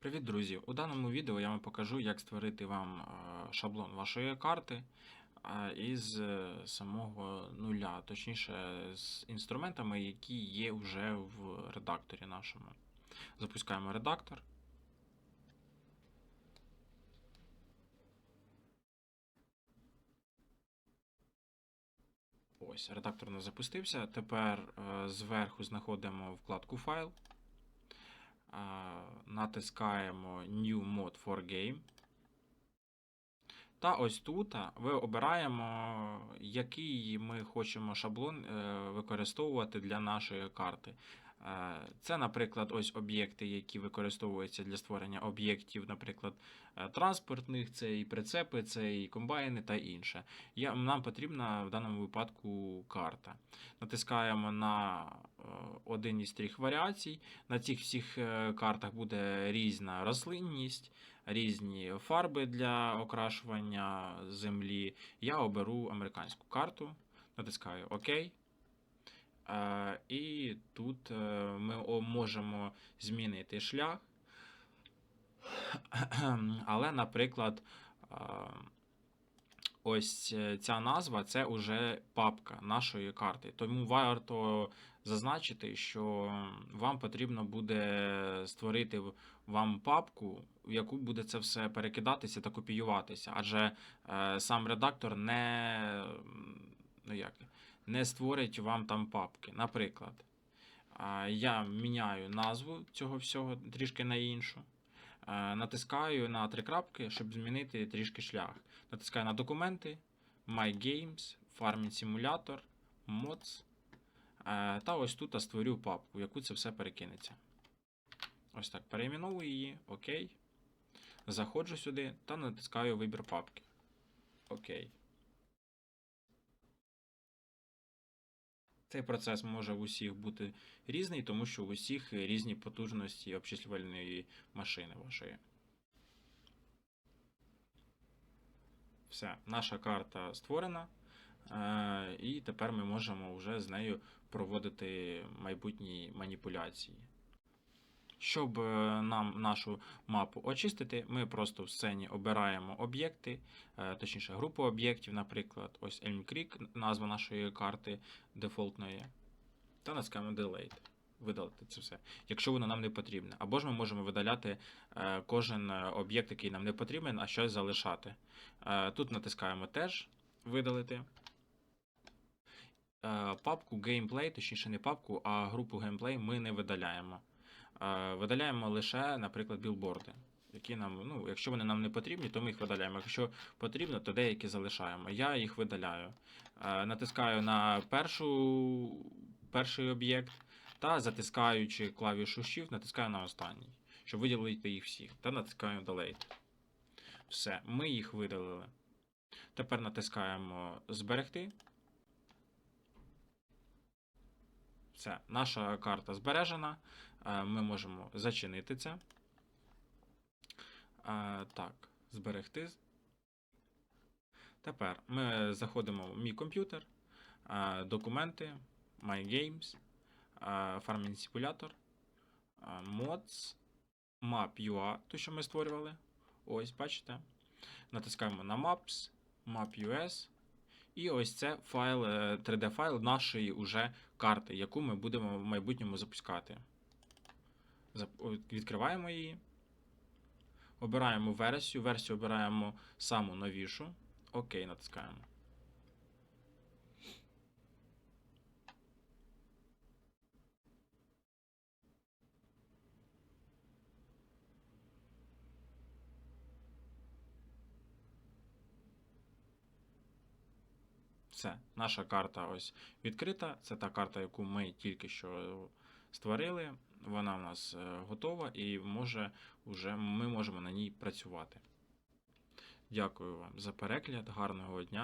Привіт, друзі! У даному відео я вам покажу, як створити вам е, шаблон вашої карти е, із е, самого нуля, точніше, з інструментами, які є вже в редакторі нашому. Запускаємо редактор. Ось, редактор у нас запустився. Тепер зверху знаходимо вкладку файл. Натискаємо New Mode for Game. Та ось тут ви обираємо, який ми хочемо шаблон е, використовувати для нашої карти. Це, наприклад, ось об'єкти, які використовуються для створення об'єктів, наприклад, е, транспортних, це і прицепи, це і комбайни та інше. Нам потрібна в даному випадку карта. Натискаємо на е, один із трьох варіацій. На цих всіх е, картах буде різна рослинність, різні фарби для окрашування землі. Я оберу американську карту, натискаю ОК. І тут е, ми можемо змінити шлях. Але, наприклад, ось е, ця назва це вже папка нашої карти. Тому варто зазначити, що вам потрібно буде створити вам папку, в яку буде це все перекидатися та копіюватися. Адже е, сам редактор не, ну як, не створить вам там папки. Наприклад, я міняю назву цього всього трішки на іншу. Натискаю на три крапки, щоб змінити трішки шлях. Натискаю на документи, My Games, Farming Simulator, Mods. Та ось тут створю папку, в яку це все перекинеться. Ось так, перейменовую її, ОК. Заходжу сюди та натискаю вибір папки. Окей. Цей процес може в усіх бути різний, тому що в усіх різні потужності обчислювальної машини вашої. Все, наша карта створена, е, і тепер ми можемо вже з нею проводити майбутні маніпуляції. Щоб е, нам нашу мапу очистити, ми просто в сцені обираємо об'єкти, е, точніше групу об'єктів, наприклад, ось Elm Creek, назва нашої карти дефолтної, та натискаємо Delete. Видалити це все, якщо воно нам не потрібне. Або ж ми можемо видаляти е, кожен об'єкт, який нам не потрібен, а щось залишати. Тут натискаємо теж видалити. Папку Gameplay, точніше не папку, а групу Gameplay ми не видаляємо. Видаляємо лише, наприклад, білборди. Які нам, ну, якщо вони нам не потрібні, то ми їх видаляємо. Якщо потрібно, то деякі залишаємо. Я їх видаляю. Натискаю на першу, перший об'єкт та затискаючи клавішу Shift, натискаю на останній, щоб виділити їх всіх. Та натискаю Delete. Все, ми їх видалили. Тепер натискаємо Зберегти. Все, наша карта збережена. Е, Ми можемо зачинити це. Е, Так, зберегти. Тепер ми заходимо в мій комп'ютер, е, документи, My Games, Farming Simulator, Mods, Map.ua, ту, що ми створювали. Ось, бачите. Натискаємо на Maps, Map.us. І ось це файл, е, 3D-файл нашої уже карти, яку ми будемо в майбутньому запускати. Відкриваємо її. Обираємо версію. Версію обираємо саму новішу. Окей, натискаємо. Все, наша карта ось відкрита. Це та карта, яку ми тільки що створили. Вона в нас е, готова і може уже ми можемо на ній працювати. Дякую вам за перегляд, гарного дня.